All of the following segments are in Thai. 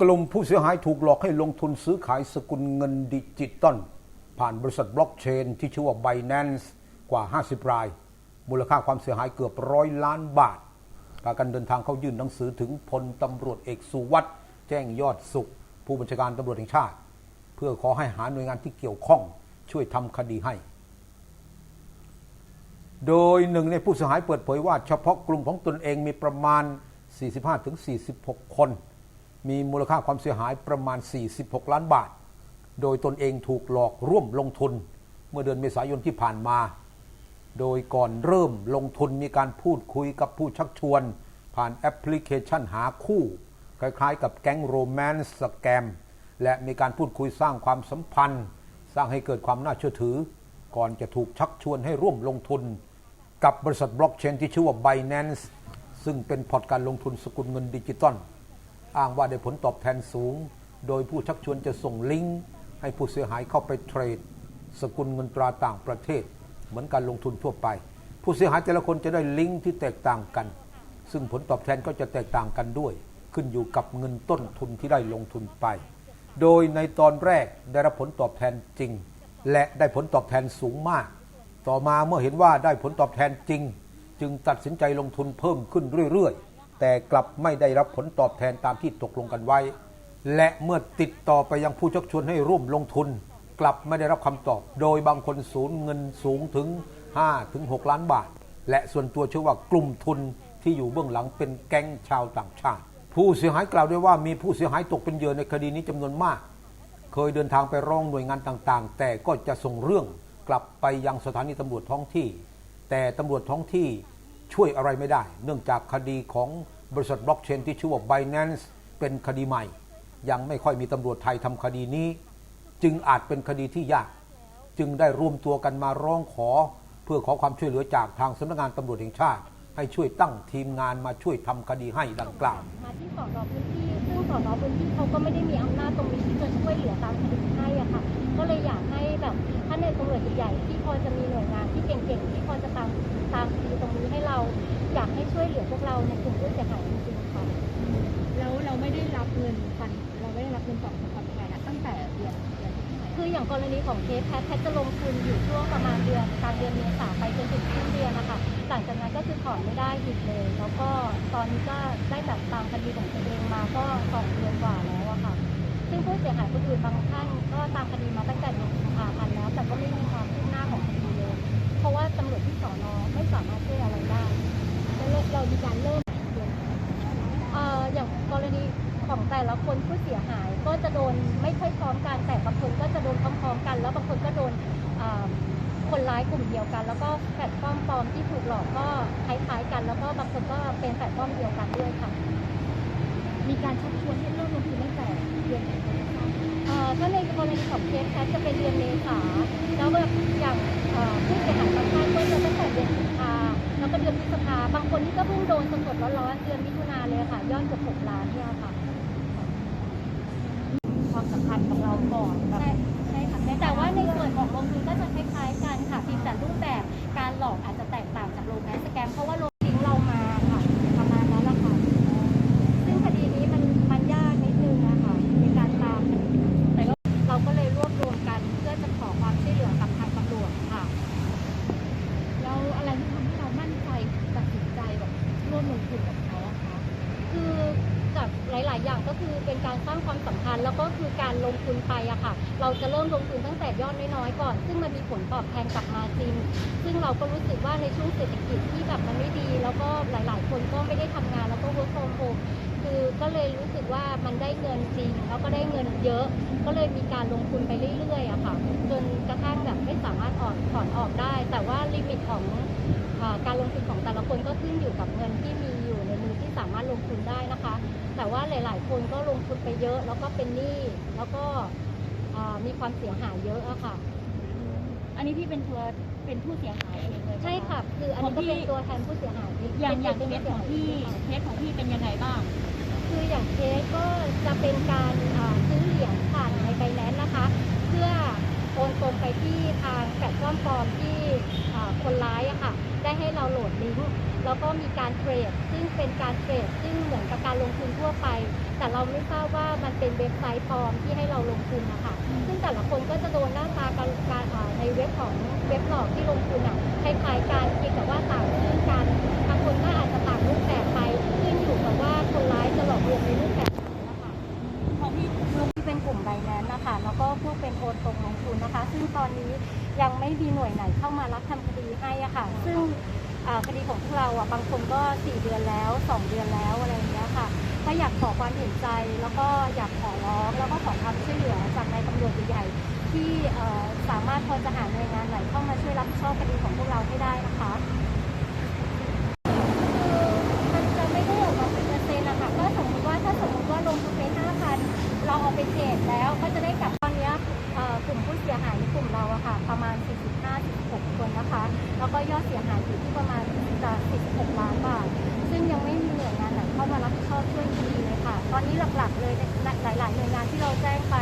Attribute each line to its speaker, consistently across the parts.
Speaker 1: กลุ่
Speaker 2: มผู้เสียหายถูกหลอกให้ลงทุนซื้อขายสกุลเงินดิจิตอลผ่านบริษัทบล็อกเชนที่ชื่อว่า Binance กว่า 50 ราย มูลค่าความเสียหายเกือบร้อยล้านบาทพากันเดินทางเข้ายื่นหนังสือถึงพลตำรวจเอกสุวัสด์แจ้งยอดสุข ผู้บัญชาการตำรวจแห่งชาติ เพื่อขอให้หาหน่วยงานที่เกี่ยวข้องช่วยทำคดีให้ โดยหนึ่งในผู้เสียหายเปิดเผยว่าเฉพาะกลุ่มของตนเองมีประมาณ 45-46 คน มีมูลค่าความเสียหายประมาณ 46 ล้านบาท โดยตนเองถูกหลอกร่วมลงทุน เมื่อเดือนเมษายนที่ผ่านมา โดยก่อนเริ่มลงทุนมีการพูดคุยกับผู้ชักชวน ผ่านแอปพลิเคชันหาคู่ คล้ายๆ กับแก๊งโรแมนต์สแกมและมีการพูดคุยสร้างความสัมพันธ์ สร้างให้เกิดความน่าเชื่อถือ ก่อนจะถูกชักชวนให้ร่วมลงทุน กับบริษัทบล็อกเชนที่ชื่อว่า Binance ซึ่งเป็นพอร์ตการลงทุนสกุลเงินดิจิตอลอ้างว่าได้ผลตอบแทนสูง โดยผู้ชักชวนจะส่งลิงก์ให้ผู้เสียหายเข้าไปเทรด สกุลเงินตราต่างประเทศ เหมือนการลงทุนทั่วไป ผู้เสียหายแต่ละคนจะได้ลิงก์ที่แตกต่างกัน ซึ่งผลตอบแทนก็จะแตกต่างกันด้วย ขึ้นอยู่กับเงินต้นทุนที่ได้ลงทุนไป โดยในตอนแรกได้รับผลตอบแทนจริง และได้ผลตอบแทนสูงมาก ต่อมาเมื่อเห็นว่าได้ผลตอบแทนจริง จึงตัดสินใจลงทุนเพิ่มขึ้นเรื่อยๆ แต่กลับไม่ได้รับผลตอบแทนตามที่ตกลงกันไว้ และเมื่อติดต่อไปยังผู้ชักชวนให้ร่วมลงทุน กลับไม่ได้รับคำตอบ โดยบางคนสูญเงินสูงถึง 5-6 ล้านบาท และส่วนตัวเชื่อว่ากลุ่มทุนที่อยู่เบื้องหลังเป็นแก๊งชาวต่างชาติ ผู้เสียหายกล่าวด้วยว่ามีผู้เสียหายตกเป็นเหยื่อในคดีนี้จำนวนมาก เคยเดินทางไปร้องหน่วยงานต่างๆ แต่ก็จะส่งเรื่องกลับไปยังสถานีตำรวจท้องที่ แต่ตำรวจท้องที่ช่วยอะไรไม่ได้ เนื่องจากคดีของบริษัทบล็อกเชนที่ชื่อว่า Binance เป็นคดีใหม่ ยังไม่ค่อยมีตำรวจไทยทำคดีนี้ จึงอาจเป็นคดีที่ยาก จึงได้รวมตัวกันมาร้องขอ เพื่อขอความช่วยเหลือจากทางสำนักงานตำรวจแห่งชาติ ให้ช่วยตั้งทีมงานมาช่วยทำคดีให้ดังกล่าว
Speaker 1: มาที่สอนอพื้นที่ซึ่งสอนอพื้นที่เขาก็ไม่ได้มีอำนาจตรงนี้ที่จะ ช่วยเหลือตามคดีให้อะค่ะ ก็เลยอยากให้แบบท่านในตำรวจใหญ่ๆที่พอจะมีหน่วยงานที่เก่งๆที่พอจะตามตามคดีตรงนี้ให้เราอยากให้ช่วยเหลือพวกเราในกลุ่มผู้เสียหายจริงๆค่ะ
Speaker 3: แล้วเราไม่ได้รับเงินฟันเราไม่ได้รับเงินจากความยังไงนะตั้งแต่เดือนเดือนที่เท่าไหร่
Speaker 1: คืออย่างกรณีของเคสแพทย์แพทย์จะลงทุนอยู่ช่วงประมาณเดือนกลางเดือนเมษาไปจนถึงสิ้นเดือนนะคะหลังจากนั้นก็คือถอนไม่ได้อีกเลย แล้วก็ตอนนี้ก็ได้แบบตามคดีของตัวเองมาก็สองเดือนกว่าแล้วอะค่ะ ซึ่งผู้เสียหายคนอื่นบางท่านก็ตามคดีมาตั้งแต่เดือนกุมภาพันธ์แล้ว แต่ก็ไม่มีความคืบหน้าของคดีเลย เพราะว่าตำรวจที่สอนอไม่สามารถช่วยอะไรได้
Speaker 3: แล้วเรามีการเริ่มเดือน
Speaker 1: เอ่ออย่างกรณีของแต่ละคนผู้เสียหายก็จะโดนไม่ค่อยพร้อมกันแต่บางคนก็จะโดนพร้อมๆกัน แล้วบางคนก็โดนคนร้ายกลุ่มเดียวกัน แล้วก็แพลตฟอร์มปลอมที่ถูกหลอกก็คล้ายๆกัน แล้วก็บางคนก็เป็นแพลตฟอร์มเดียวกันด้วยค่ะ
Speaker 3: มีการชักชวนให้เริ่มลงทุนตั้งแต่เดือนไหนคะ
Speaker 1: เอ่อถ้าในกรณีของเคสแคทจะเป็นเดือนเมษาแล้วแบบอย่างเอ่อผู้เสียหายบางท่านก็จะตั้งแต่เดือนกุมภาแล้วก็เดือนพฤษภาบางคนที่ก็เพิ่งโดนสดๆร้อนๆเดือนมิถุนาเลยค่ะยอดเกือบหกล้านเนี่ย
Speaker 3: ค่ะ
Speaker 1: แล้วก็คือการลงทุนไปอะค่ะ เราจะเริ่มลงทุนตั้งแต่ยอดน้อยๆก่อน ซึ่งมันมีผลตอบแทนกลับมาจริง ซึ่งเราก็รู้สึกว่าในช่วงเศรษฐกิจที่แบบมันไม่ดี แล้วก็หลาย ๆ คนก็ไม่ได้ทำงานแล้วก็ work from home คือก็เลยรู้สึกว่ามันได้เงินจริง แล้วก็ได้เงินเยอะ ก็เลยมีการลงทุนไปเรื่อยๆอะค่ะ จนกระทั่งแบบไม่สามารถออกถอนออกได้ แต่ว่าลิมิตของอการลงทุนของแต่ละคนก็ขึ้นอยู่กับเงินที่มีอยู่ นมือที่สามารถลงทุนได้นะคะ แต่ว่าหลาย ๆ คนก็ลงทุนไปเยอะ แล้วก็เป็นหนี้แล้วก็อ่ามีความเสียหายเยอะอะค่ะ
Speaker 3: อันนี้พี่เป็นตัวเป็นผู้เสียหายเองเลยป
Speaker 1: ใช่ค่ะ คืออันนี้ก็เป็นตัวแทนผู้เสียหาย
Speaker 3: อย่างอย่างเค
Speaker 1: ป็น
Speaker 3: สของพี่เคสของพี่เป็นยังไงบ้าง
Speaker 1: คืออย่างเคสก็จะเป็นการอ่าซื้อเหรียญผ่านในไบแนนนะคะ เพื่อ โอนตรงไปที่ทางแพลตฟอร์มปลอมที่คนร้ายอะค่ะ ได้ให้เราโหลดลิงก์แล้วก็มีการเทรด ซึ่งเป็นการเทรด ซึ่งเหมือนกับการลงทุนทั่วไป แต่เราไม่ทราบว่ามันเป็นเว็บไซต์ปลอมที่ให้เราลงทุนนะคะซึ่งแต่ละคนก็จะโดนหน้าตาการการในเว็บของเว็บหลอกที่ลงทุนอะคล้ายๆกันเพียงแต่ว่าต่างชื่อกันบางคนก็อาจจะต่างรูปแบบ ไม่มีหน่วยไหนเข้ามารับทำคดีให้อะค่ะ ซึ่งคดีของพวกเราอะบางคนก็ 4 เดือนแล้ว 2 เดือนแล้วอะไรอย่างเงี้ยค่ะก็อยากขอความเห็นใจแล้วก็อยากขอร้องแล้วก็ขอความช่วยเหลือจากนายตำรวจใหญ่ที่สามารถพอจะหาหน่วยงานไหนเข้ามาช่วยรับผิดชอบคดีของพวกเราให้ได้นะคะมันจะไม่ได้ออกมาเป็นเปอร์เซ็นต์นะคะก็สมมติว่าถ้าสมมติว่าลงทุนไปห้าพันเราเอาไปเทรดแล้วก็จะได้กลับตอนเนี้ยกลุ่มผู้เสียหายในกลุ่มเราอะค่ะประมาณ 45-46 คนนะคะ แล้วก็ยอดเสียหายอยู่ที่ประมาณจะ46ล้านบาท ซึ่งยังไม่มีหน่วยงานไหนเข้ามารับผิดชอบช่วยคดีเลยค่ะ ตอนนี้หลักๆเลยหลาย ๆ หน่วยงานที่เราแจ้งไป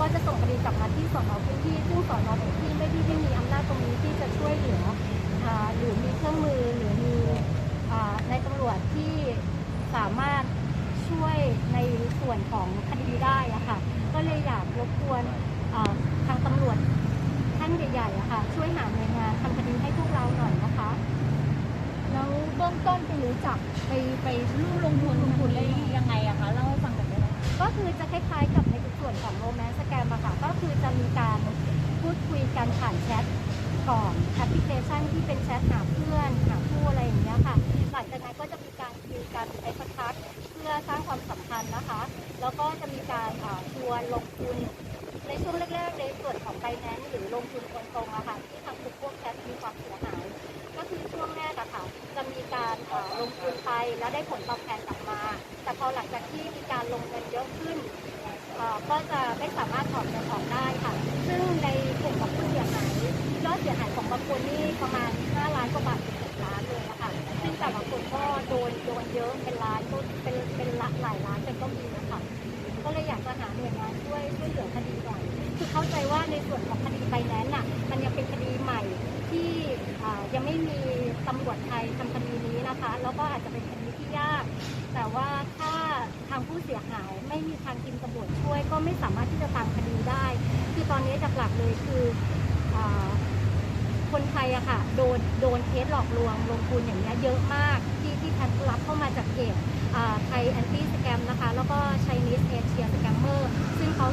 Speaker 1: ก็จะส่งคดีกลับมาที่สอนอพื้นที่ ซึ่งสอนอพื้นที่ไม่ได้ไม่มีอำนาจตรงนี้ที่จะช่วยเหลือหรือมีเครื่องมือหรือมีในตำรวจที่สามารถช่วยในส่วนของคดีได้อะค่ะ ก็เลยอยากรบกวนอ่าทางตำรวจท่านใหญ่ๆอะค่ะ ช่วยหาหน่วยงานทำคดีให้พวกเราหน่อยนะคะ
Speaker 3: แล้วเบื้องต้น ไปรู้จักไปไปร่วมลงทุนลงทุนได้ยังไงอะคะเล่าให้ฟังกันได้ไหม
Speaker 1: ก็คือจะคล้ายๆกับในส่วนของโรแมนต์สแกมอะค่ะก็คือจะมีการพูดคุยกันผ่านแชทก่อนแอปพลิเคชันที่เป็นแชทหาเพื่อนหาคู่อะไรอย่างเงี้ยค่ะ หลังจากนั้นก็จะมีการคุยกันในสักพักเพื่อสร้างความสัมพันธ์นะคะ แล้วก็จะมีการชวนลงทุนในช่วงแรกๆในส่วนของไฟแนนซ์หรือลงทุนตรงๆอะค่ะ ไปแล้วได้ผลตอบแทนกลับมา แต่พอหลังจากที่มีการลงเงินเยอะขึ้น ก็จะไม่สามารถถอนเงินออกได้ สียหาย ไม่มีทางทีมตำรวจช่วย ก็ไม่สามารถที่จะตามคดีได้ คือตอนนี้หลักๆเลยคืออคนไทยอะค่ะโดนโดนเคสหลอกลวงลงทุนอย่างเงี้ยเยอะมากที่ที่แพทรับเข้ามาจากเพจไทยแอนตี้สแกมนะคะ แล้วก็ไชนีสเอเชียสแกมเมอร์ซึ่งเขา